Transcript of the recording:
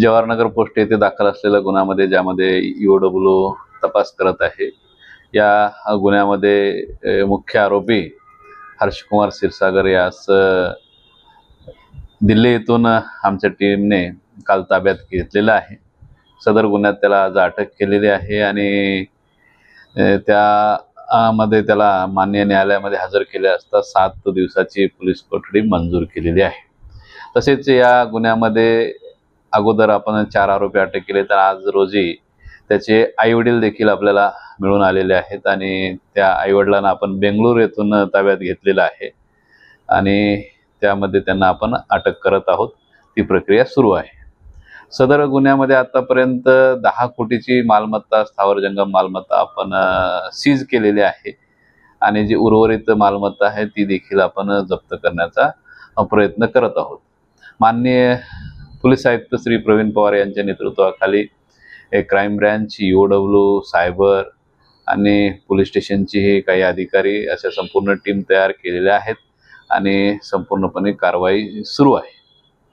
Jawahar Nagar post येथे दाखल असलेल्या गुन्ह्यामध्ये ज्यामध्ये ईओडब्ल्यू तपास करत आहे. या गुन्ह्यामध्ये मुख्य आरोपी हर्षकुमार क्षीरसागर यास दिल्ली येथून आमच्या टीमने काल ताब्यात घेतलेलं आहे. सदर गुन्ह्यात त्याला आज अटक केलेली आहे आणि त्यामध्ये त्याला मान्य न्यायालयामध्ये हजर केले असता सात दिवसाची पोलीस कोठडी मंजूर केलेली आहे. तसेच या गुन्ह्यामध्ये अगोदर आपण चार आरोपी अटक केले तर आज रोजी त्याचे आईवडील देखील आपल्याला मिळून आलेले आहेत आणि त्या आईवडिलांना आपण बेंगळूर येथून ताब्यात घेतलेलं आहे आणि त्यामध्ये त्यांना आपण अटक करत आहोत. ती प्रक्रिया सुरू आहे. सदर गुन्ह्यामध्ये आतापर्यंत दहा कोटीची मालमत्ता स्थावर जंगम मालमत्ता आपण सीज केलेली आहे आणि जी उर्वरित मालमत्ता आहे ती देखील आपण जप्त करण्याचा प्रयत्न करत आहोत. माननीय पोलीस आयुक्त श्री प्रवीण पवार यांच्या नेतृत्वाखाली crime branch O W cyber आणि पोलीस स्टेशनचेही काही अधिकारी अशा संपूर्ण टीम तयार केलेल्या आहेत आणि संपूर्णपणे कारवाई सुरू आहे.